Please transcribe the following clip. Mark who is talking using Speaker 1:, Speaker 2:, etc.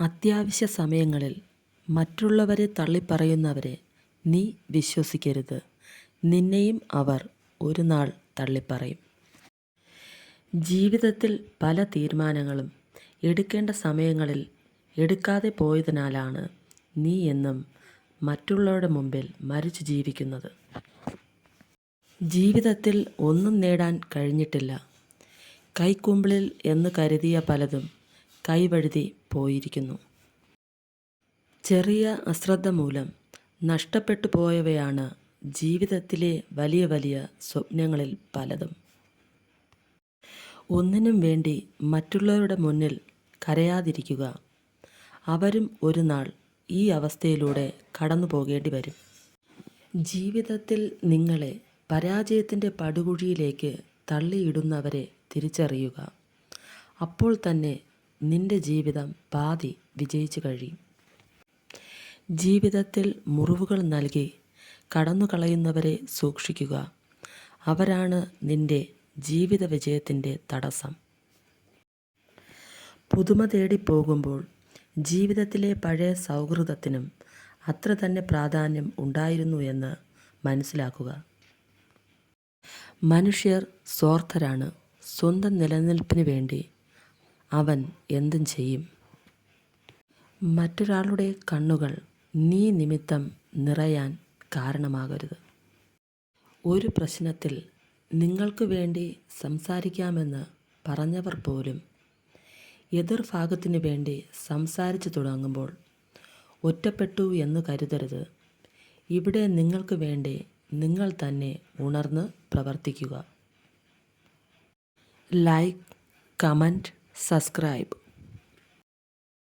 Speaker 1: അത്യാവശ്യ സമയങ്ങളിൽ മറ്റുള്ളവരെ തള്ളിപ്പറയുന്നവരെ നീ വിശ്വസിക്കരുത്. നിന്നെയും അവർ ഒരു നാൾ തള്ളിപ്പറയും. ജീവിതത്തിൽ പല തീരുമാനങ്ങളും എടുക്കേണ്ട സമയങ്ങളിൽ എടുക്കാതെ പോയതിനാലാണ് നീ എന്നും മറ്റുള്ളവരുടെ മുമ്പിൽ മരിച്ചു ജീവിക്കുന്നത്. ജീവിതത്തിൽ ഒന്നും നേടാൻ കഴിഞ്ഞിട്ടില്ല. കൈക്കുമ്പിളിൽ എന്ന് കരുതിയ പലതും കൈവഴുതി പോയിരിക്കുന്നു. ചെറിയ അശ്രദ്ധ മൂലം നഷ്ടപ്പെട്ടു പോയവയാണ് ജീവിതത്തിലെ വലിയ വലിയ സ്വപ്നങ്ങളിൽ പലതും. ഒന്നിനും വേണ്ടി മറ്റുള്ളവരുടെ മുന്നിൽ കരയാതിരിക്കുക. അവരും ഒരു നാൾ ഈ അവസ്ഥയിലൂടെ കടന്നു പോകേണ്ടി വരും. ജീവിതത്തിൽ നിങ്ങളെ പരാജയത്തിന്റെ പടുകുഴിയിലേക്ക് തള്ളിയിടുന്നവരെ തിരിച്ചറിയുക. അപ്പോൾ തന്നെ നിന്റെ ജീവിതം പാതി വിജയിച്ചു കഴിയും. ജീവിതത്തിൽ മുറിവുകൾ നൽകി കടന്നു കളയുന്നവരെ സൂക്ഷിക്കുക. അവരാണ് നിന്റെ ജീവിത വിജയത്തിന്റെ തടസ്സം. പുതുമ തേടി പോകുമ്പോൾ ജീവിതത്തിലെ പഴയ സൗഹൃദത്തിനും അത്ര തന്നെ പ്രാധാന്യം ഉണ്ടായിരുന്നു എന്ന് മനസ്സിലാക്കുക. മനുഷ്യർ സ്വാർത്ഥരാണ്. സ്വന്തം നിലനിൽപ്പിന് വേണ്ടി അവൻ എന്തും ചെയ്യും. മറ്റൊരാളുടെ കണ്ണുകൾ നീ നിമിത്തം നിറയാൻ കാരണമാകരുത്. ഒരു പ്രശ്നത്തിൽ നിങ്ങൾക്ക് വേണ്ടി സംസാരിക്കാമെന്ന് പറഞ്ഞവർ പോലും എതിർഭാഗത്തിനു വേണ്ടി സംസാരിച്ചു തുടങ്ങുമ്പോൾ ഒറ്റപ്പെട്ടു എന്ന് കരുതരുത്. ഇവിടെ നിങ്ങൾക്ക് വേണ്ടി നിങ്ങൾ തന്നെ ഉണർന്ന് പ്രവർത്തിക്കുക. Like comment subscribe.